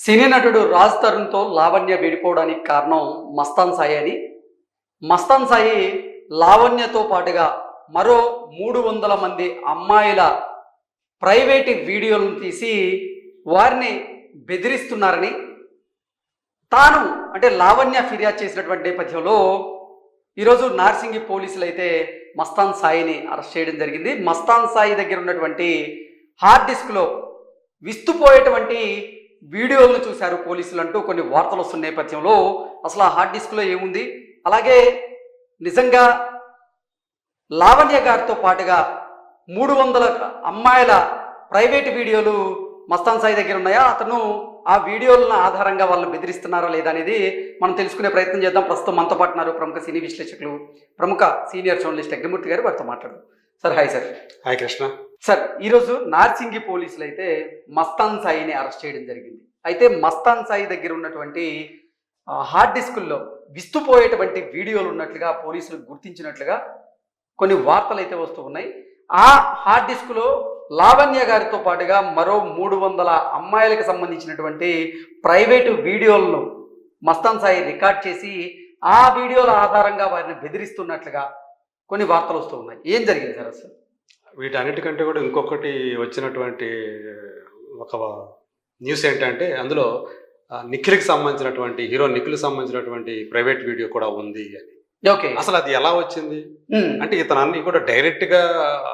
సినీ నటుడు రాజ్ తరుణ్తో లావణ్య విడిపోవడానికి కారణం మస్తాన్ సాయి అని. మస్తాన్ సాయి లావణ్యతో పాటుగా మరో మూడు వందల మంది అమ్మాయిల ప్రైవేట్ వీడియోలను తీసి వారిని బెదిరిస్తున్నారని. తాను అంటే లావణ్య ఫిర్యాదు చేసినటువంటి నేపథ్యంలో ఈరోజు నార్సింగి పోలీసులు అయితే మస్తాన్ సాయిని అరెస్ట్ చేయడం జరిగింది. మస్తాన్ సాయి దగ్గర ఉన్నటువంటి హార్డ్ డిస్క్లో విస్తుపోయేటువంటి వీడియోలను చూశారు పోలీసులు అంటూ కొన్ని వార్తలు వస్తున్న నేపథ్యంలో అసలు ఆ హార్డ్ డిస్క్లో ఏముంది? అలాగే నిజంగా లావణ్య గారితో పాటుగా మూడు వందల అమ్మాయిల ప్రైవేట్ వీడియోలు మస్తాన్ సాయి దగ్గర ఉన్నాయా? అతను ఆ వీడియోలను ఆధారంగా వాళ్ళు బెదిరిస్తున్నారా లేదా అనేది మనం తెలుసుకునే ప్రయత్నం చేద్దాం. ప్రస్తుతం మనతో పాటు ఉన్నారు ప్రముఖ సినీ విశ్లేషకులు ప్రముఖ సీనియర్ జర్నలిస్ట్ అగ్నిమూర్తి గారు వారితో మాట్లాడు sir hi sir hi Krishna sir ఈరోజు నార్సింగి పోలీసులు అయితే మస్తాన్ సాయిని అరెస్ట్ చేయడం జరిగింది. అయితే మస్తాన్ సాయి దగ్గర ఉన్నటువంటి హార్డ్ డిస్కుల్లో విస్తుపోయేటువంటి వీడియోలు ఉన్నట్లుగా పోలీసులు గుర్తించినట్లుగా కొన్ని వార్తలు అయితే వస్తూ ఉన్నాయి. ఆ హార్డ్ డిస్క్లో లావణ్య గారితో పాటుగా మరో మూడు వందల అమ్మాయిలకు సంబంధించినటువంటి ప్రైవేటు వీడియోలను మస్తాన్ సాయి రికార్డ్ చేసి ఆ వీడియోల ఆధారంగా వారిని బెదిరిస్తున్నట్లుగా కొన్ని వార్తలు వస్తూ ఉన్నాయి. ఏం జరిగింది సార్ అసలు? వీటన్నిటికంటే కూడా ఇంకొకటి వచ్చినటువంటి ఒక న్యూస్ ఏంటంటే అందులో నిఖిల్కి సంబంధించినటువంటి హీరో నిఖిల్కి సంబంధించినటువంటి ప్రైవేట్ వీడియో కూడా ఉంది అని. ఓకే. అసలు అది ఎలా వచ్చింది? అంటే ఇతను అన్ని కూడా డైరెక్ట్గా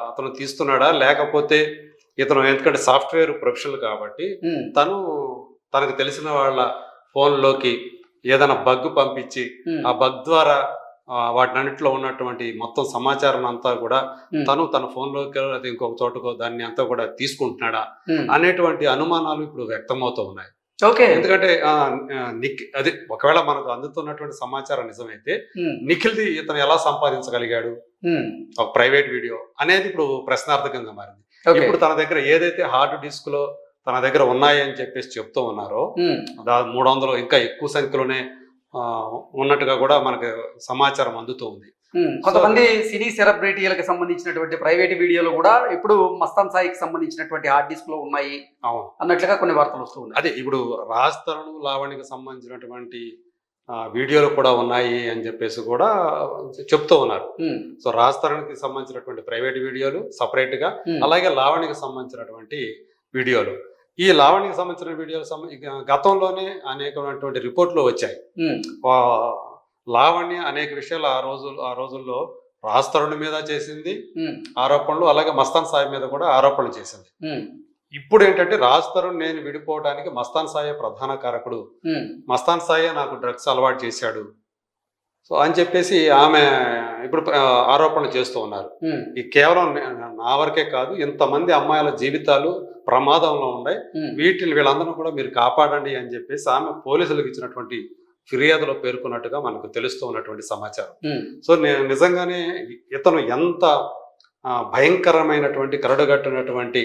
అతను తీస్తున్నాడా? లేకపోతే ఇతను ఎందుకంటే సాఫ్ట్వేర్ ప్రొఫెషనల్ కాబట్టి తను తనకు తెలిసిన వాళ్ళ ఫోన్లోకి ఏదైనా బగ్ పంపించి ఆ బగ్ ద్వారా వాటినన్నింటిలో ఉన్నటువంటి మొత్తం సమాచారం అంతా కూడా తను తన ఫోన్లోకి లేదా ఇంకొక చోటకో దాన్ని అంతా కూడా తీసుకుంటున్నాడా. అనేటువంటి అనుమానాలు ఇప్పుడు వ్యక్తమవుతూ ఉన్నాయి. ఓకే. ఎందుకంటే నిక్ అది ఒకవేళ మనకు అందుతున్నటువంటి సమాచారం నిజమైతే నిఖిల్ది ఇతను ఎలా సంపాదించగలిగాడు? ఒక ప్రైవేట్ వీడియో అనేది ఇప్పుడు ప్రశ్నార్థకంగా మారింది. ఇప్పుడు తన దగ్గర ఏదైతే హార్డ్ డిస్క్లో తన దగ్గర ఉన్నాయి అని చెప్పేసి చెప్తూ ఉన్నారో మూడు వందలు ఇంకా ఎక్కువ సంఖ్యలోనే ఉన్నట్టుగా కూడా మనకు సమాచారం అందుతూ ఉంది. కొంతమంది సినీ సెలబ్రిటీలకు సంబంధించినటువంటి ప్రైవేట్ వీడియోలు కూడా ఇప్పుడు మస్తాన్ సాయికి సంబంధించినటువంటి హార్డ్ డిస్క్లో ఉన్నాయి అవును. అన్నట్లుగా కొన్ని వార్తలు వస్తూ ఉన్నాయి. అదే ఇప్పుడు రాజ్ తరుణ్ లావణ్యకి సంబంధించినటువంటి ఆ, వీడియోలు కూడా ఉన్నాయి అని చెప్పేసి కూడా చెప్తూ ఉన్నారు. సో రాజ్ తరుణ్కి సంబంధించినటువంటి ప్రైవేట్ వీడియోలు సపరేట్గా అలాగే లావణ్యకి సంబంధించినటువంటి వీడియోలు. ఈ లావణ్యకి సంబంధించిన వీడియోలు ఇక గతంలోనే అనేకమైనటువంటి రిపోర్ట్లు వచ్చాయి. లావణ్య అనేక విషయాలు ఆ రోజు ఆ రోజుల్లో రాజ్ తరుణ్ మీద చేసింది. ఆరోపణలు అలాగే మస్తాన్ సాయి మీద కూడా ఆరోపణలు చేసింది. ఇప్పుడు ఏంటంటే రాజ్ తరుణ్ నేను విడిపోవడానికి మస్తాన్ సాయే ప్రధాన కారకుడు. మస్తాన్ సాయే నాకు డ్రగ్స్ అలవాటు చేశాడు. సో అని చెప్పేసి ఆమె ఇప్పుడు ఆరోపణలు చేస్తూ ఉన్నారు. ఈ కేవలం నే- వరకే కాదు ఇంతమంది అమ్మాయిల జీవితాలు ప్రమాదంలో ఉన్నాయి. వీటిని వీళ్ళందరూ కూడా మీరు కాపాడండి అని చెప్పేసి ఆమె పోలీసులకు ఇచ్చినటువంటి ఫిర్యాదులో పేర్కొన్నట్టుగా మనకు తెలుస్తూ ఉన్నటువంటి సమాచారం. సో నేను నిజంగానే ఇతను ఎంత భయంకరమైనటువంటి కరడుగట్టినటువంటి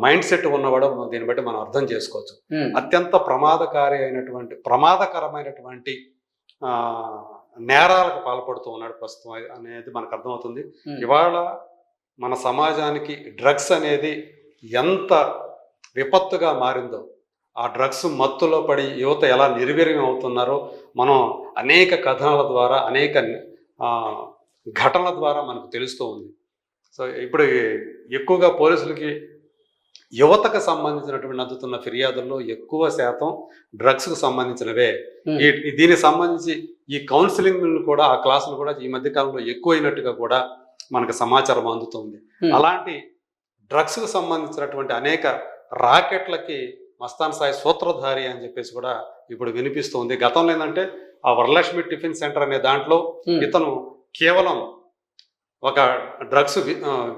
మైండ్ సెట్ ఉన్నవాడో దీన్ని బట్టి మనం అర్థం చేసుకోవచ్చు. అత్యంత ప్రమాదకారి అయినటువంటి ప్రమాదకరమైనటువంటి ఆ, నేరాలకు పాల్పడుతూ ఉన్నాడు ప్రస్తుతం అనేది మనకు అర్థమవుతుంది. ఇవాళ మన సమాజానికి డ్రగ్స్ అనేది ఎంత విపత్తుగా మారిందో ఆ డ్రగ్స్ మత్తులో పడి యువత ఎలా నిర్వీర్యం అవుతున్నారో మనం అనేక కథనాల ద్వారా అనేక ఘటనల ద్వారా మనకు తెలుస్తూ ఉంది. సో ఇప్పుడు ఎక్కువగా పోలీసులకి యువతకు సంబంధించినటువంటి అందుతున్న ఫిర్యాదుల్లో ఎక్కువ శాతం డ్రగ్స్కు సంబంధించినవే. ఈ దీనికి సంబంధించి ఈ కౌన్సిలింగ్ కూడా ఆ క్లాసులు కూడా ఈ మధ్య కాలంలో ఎక్కువైనట్టుగా కూడా మనకు సమాచారం అందుతుంది. అలాంటి డ్రగ్స్కు సంబంధించినటువంటి అనేక రాకెట్లకి మస్తాన్ సాయి సూత్రధారి అని చెప్పేసి కూడా ఇప్పుడు వినిపిస్తుంది. గతంలో ఏంటంటే ఆ వరలక్ష్మి టిఫిన్ సెంటర్ అనే దాంట్లో ఇతను కేవలం ఒక డ్రగ్స్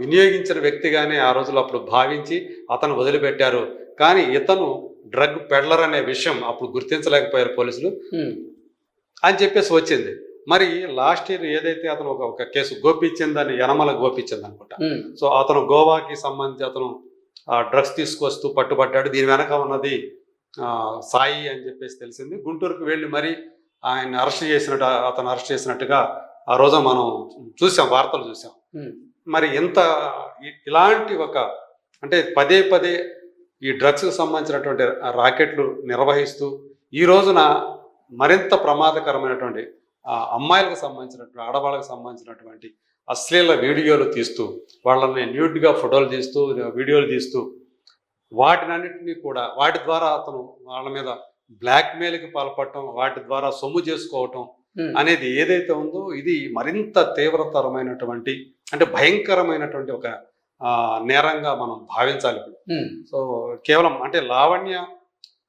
వినియోగించిన వ్యక్తిగానే ఆ రోజుల్లో అప్పుడు భావించి అతను వదిలిపెట్టారు. కానీ ఇతను డ్రగ్ పెడ్లర్ అనే విషయం అప్పుడు గుర్తించలేకపోయారు పోలీసులు. అని చెప్పేసి వచ్చింది. మరి లాస్ట్ ఇయర్ ఏదైతే అతను ఒక ఒక కేసు గోపించిందని యనమల గోపించింది అనుకుంటా. సో అతను గోవాకి సంబంధించి అతను డ్రగ్స్ తీసుకొస్తూ పట్టుబట్టాడు దీని వెనక ఉన్నది సాయి అని చెప్పేసి తెలిసింది. గుంటూరుకు వెళ్ళి మరి ఆయన అరెస్ట్ చేసినట్టు అతను అరెస్ట్ చేసినట్టుగా ఆ రోజు మనం చూసాం వార్తలు చూసాం. మరి ఇంత ఇలాంటి ఒక అంటే పదే పదే ఈ డ్రగ్స్కి సంబంధించినటువంటి రాకెట్లు నిర్వహిస్తూ ఈ రోజున మరింత ప్రమాదకరమైనటువంటి ఆ, అమ్మాయిలకు సంబంధించినటువంటి ఆడవాళ్ళకు సంబంధించినటువంటి అశ్లీల వీడియోలు తీస్తూ వాళ్ళని న్యూడ్గా ఫోటోలు తీస్తూ వీడియోలు తీస్తూ వాటినన్నింటినీ కూడా వాటి ద్వారా అతను వాళ్ళ మీద బ్లాక్మెయిల్కి పాల్పడటం వాటి ద్వారా సొమ్ము చేసుకోవటం అనేది ఏదైతే ఉందో ఇది మరింత తీవ్రతరమైనటువంటి అంటే భయంకరమైనటువంటి ఒక నేరంగా మనం భావించాలి సో కేవలం అంటే లావణ్య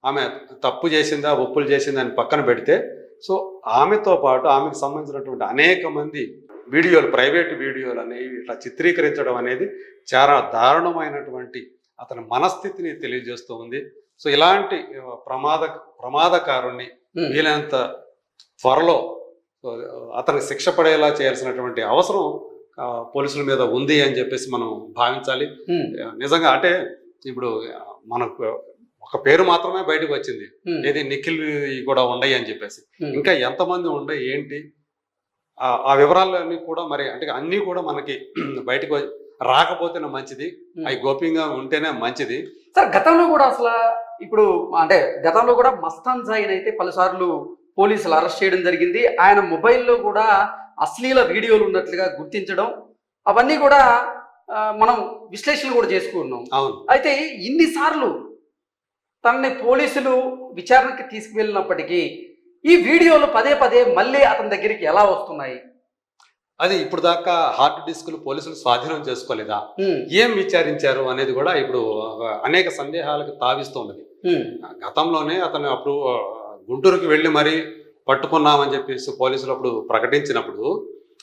ఆమె తప్పు చేసిందా ఒప్పులు చేసిందా అని పక్కన పెడితే సో ఆమెతో పాటు ఆమెకు సంబంధించినటువంటి అనేక మంది వీడియోలు ప్రైవేట్ వీడియోలు అనేవి ఇట్లా చిత్రీకరించడం అనేది చాలా దారుణమైనటువంటి అతని మనస్థితిని తెలియజేస్తూ ఉంది. సో ఇలాంటి ప్రమాద ప్రమాదకారుణ్ణి. వీలైనంత త్వరలో సో, అతనికి శిక్ష పడేలా చేయాల్సినటువంటి అవసరం పోలీసుల మీద ఉంది అని చెప్పేసి మనం భావించాలి. నిజంగా అంటే ఇప్పుడు మనకు ఒక పేరు మాత్రమే బయటకు వచ్చింది. ఏది నిఖిల్ కూడా ఉండయి అని చెప్పేసి. ఇంకా ఎంతమంది ఉండయి ఏంటి? ఆ- వివరాలన్నీ కూడా మరి అంటే అన్నీ కూడా మనకి బయటకు రాకపోతేనే మంచిది. అవి గోప్యంగా ఉంటేనే మంచిది. సార్ గతంలో కూడా అసలు ఇప్పుడు అంటే గతంలో కూడా మస్తాన్ సాయిని అయితే పలుసార్లు పోలీసులు అరెస్ట్ చేయడం జరిగింది. ఆయన మొబైల్లో కూడా అశ్లీల వీడియోలు ఉన్నట్లుగా గుర్తించడం అవన్నీ కూడా మనం విశ్లేషణ కూడా చేసుకున్నాం అవును. అయితే ఇన్నిసార్లు తనని పోలీసులు విచారణకి తీసుకువెళ్ళినప్పటికీ ఈ వీడియోలు పదే పదే మళ్ళీ అతని దగ్గరికి ఎలా వస్తున్నాయి? అది ఇప్పుడు దాకా హార్డ్ డిస్కులు పోలీసులు స్వాధీనం చేసుకోలేదా? ఏం విచారించారు అనేది కూడా ఇప్పుడు అనేక సందేహాలకు ఉమ్, గతంలోనే అతను అప్పుడు గుంటూరుకి వెళ్ళి మరీ పట్టుకున్నామని చెప్పేసి పోలీసులు అప్పుడు ప్రకటించినప్పుడు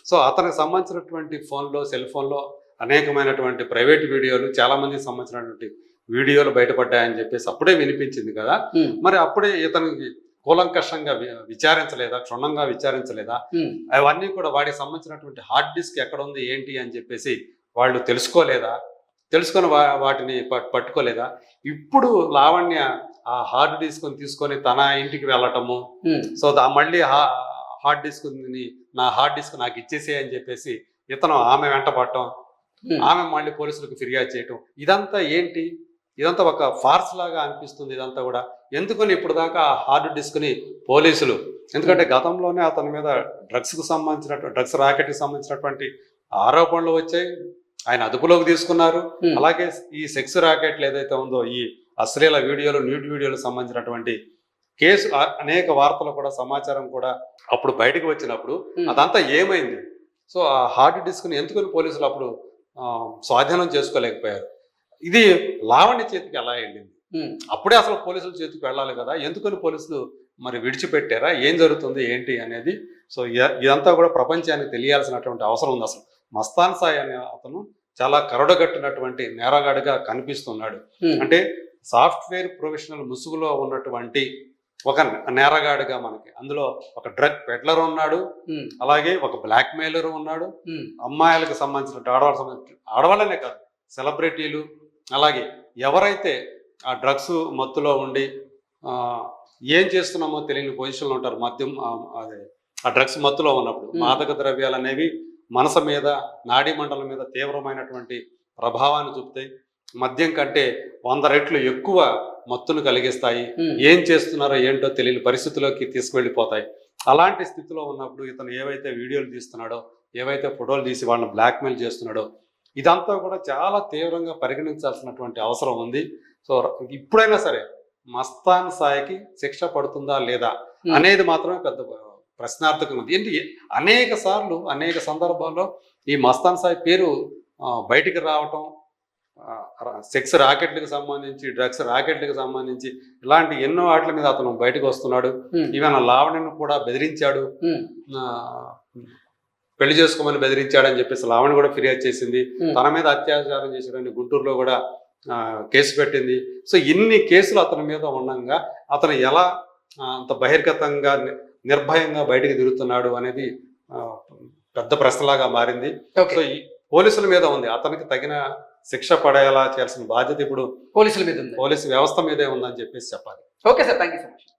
సో అతనికి సంబంధించినటువంటి ఫోన్లో సెల్ ఫోన్లో అనేకమైనటువంటి ప్రైవేట్ వీడియోలు చాలా మందికి సంబంధించినటువంటి వీడియోలు బయటపడ్డాయని చెప్పేసి అప్పుడే వినిపించింది కదా. మరి అప్పుడే ఇతనికి కూలంకషంగా విచారించలేదా క్షుణ్ణంగా విచారించలేదా? అవన్నీ కూడా వాడికి సంబంధించినటువంటి హార్డ్ డిస్క్ ఎక్కడ ఉంది ఏంటి అని చెప్పేసి వాళ్ళు తెలుసుకోలేదా? తెలుసుకొని వాటిని పట్- పట్టుకోలేదా? ఇప్పుడు లావణ్య ఆ హార్డ్ డిస్క్ని తీసుకొని తన ఇంటికి వెళ్ళటము. సో దా మళ్ళీ హార్డ్ డిస్క్ నా హార్డ్ డిస్క్ నాకు ఇచ్చేసే అని చెప్పేసి ఇతను ఆమె వెంట పడటం. ఉమ్. ఆమె మళ్ళీ పోలీసులకు ఫిర్యాదు చేయటం. ఇదంతా ఏంటి? ఇదంతా ఒక ఫార్స్ లాగా అనిపిస్తుంది ఇదంతా కూడా. ఎందుకని ఇప్పుడు దాకా ఆ హార్డ్ డిస్క్ని పోలీసులు ఎందుకంటే గతంలోనే అతని మీద డ్రగ్స్కు సంబంధించిన డ్రగ్స్ రాకెట్కి సంబంధించినటువంటి ఆరోపణలు వచ్చాయి. ఆయన అదుపులోకి తీసుకున్నారు. అలాగే ఈ సెక్స్ రాకెట్లు ఏదైతే ఉందో ఈ అశ్లీల వీడియోలు న్యూడ్ వీడియోలకు సంబంధించినటువంటి కేసు అనేక వార్తలు కూడా సమాచారం కూడా అప్పుడు బయటకు వచ్చినప్పుడు. అదంతా ఏమైంది? సో ఆ హార్డ్ డిస్క్ని ఎందుకని పోలీసులు అప్పుడు స్వాధీనం చేసుకోలేకపోయారు? ఇది లావణ్య చేతికి ఎలా వెళ్ళింది? అప్పుడే అసలు పోలీసుల చేతికి వెళ్ళాలి కదా? ఎందుకని పోలీసులు మరి విడిచిపెట్టారా? ఏం జరుగుతుంది? ఏంటి అనేది? సో ఇదంతా కూడా ప్రపంచానికి తెలియాల్సినటువంటి అవసరం ఉంది అసలు. మస్తాన్ సాయి అనే అతను చాలా కరుడగట్టినటువంటి నేరగాడిగా కనిపిస్తున్నాడు. అంటే సాఫ్ట్వేర్ ప్రొఫెషనల్ ముసుగులో ఉన్నటువంటి ఒక నేరగాడిగా మనకి. అందులో ఒక డ్రగ్ పెడ్లర్ ఉన్నాడు అలాగే ఒక బ్లాక్ మెయిలర్ ఉన్నాడు అమ్మాయిలకు సంబంధించిన ఆడవాళ్ళకి సంబంధించిన ఆడవాళ్ళనే కాదు సెలబ్రిటీలు అలాగే ఎవరైతే ఆ డ్రగ్స్ మత్తులో ఉండి ఏం చేస్తున్నామో తెలియని పొజిషన్లో ఉంటారు. మద్యం ఆ, అదే ఆ డ్రగ్స్ మత్తులో ఉన్నప్పుడు. మాదక ద్రవ్యాలు అనేవి మనసు మీద నాడీ మండలం మీద తీవ్రమైనటువంటి ప్రభావాన్ని చూపుతాయి. మద్యం కంటే వంద రెట్లు ఎక్కువ మత్తును కలిగిస్తాయి. ఏం చేస్తున్నారో ఏంటో తెలియని పరిస్థితిలోకి తీసుకువెళ్ళిపోతాయి అలాంటి స్థితిలో ఉన్నప్పుడు ఇతను ఏవైతే వీడియోలు తీస్తున్నాడో ఏవైతే ఫోటోలు తీసి వాళ్ళని బ్లాక్మెయిల్ చేస్తున్నాడో ఇదంతా కూడా చాలా తీవ్రంగా పరిగణించాల్సినటువంటి అవసరం ఉంది. సో ఇప్పుడైనా సరే మస్తాన్ సాయికి శిక్ష పడుతుందా లేదా. అనేది మాత్రమే పెద్ద ప్రశ్నార్థకం ఉంది. ఏంటి అనేక సార్లు అనేక సందర్భాల్లో ఈ మస్తాన్ సాయి పేరు బయటికి రావటం సెక్స్ రాకెట్లకు సంబంధించి డ్రగ్స్ రాకెట్లకు సంబంధించి ఇలాంటి ఎన్నో వాటి మీద అతను బయటకు వస్తున్నాడు. ఈవెన్ లావణ్యను కూడా బెదిరించాడు. పెళ్ళి చేసుకోమని బెదిరించాడని చెప్పేసి లావణ్య కూడా ఫిర్యాదు చేసింది. తన మీద అత్యాచారం చేశాడని గుంటూరులో కూడా కేసు పెట్టింది. సో ఇన్ని కేసులు అతని మీద ఉండగా అతను ఎలా అంత బహిర్గతంగా నిర్భయంగా బయటికి తిరుగుతున్నాడు అనేది పెద్ద ప్రశ్నలాగా మారింది. సో పోలీసుల మీద ఉంది. అతనికి తగిన శిక్ష పడేలా చేయాల్సిన బాధ్యత ఇప్పుడు పోలీసుల మీద ఉంది. పోలీసు వ్యవస్థ మీదే ఉందని చెప్పేసి చెప్పాలి. Okay sir thank you so much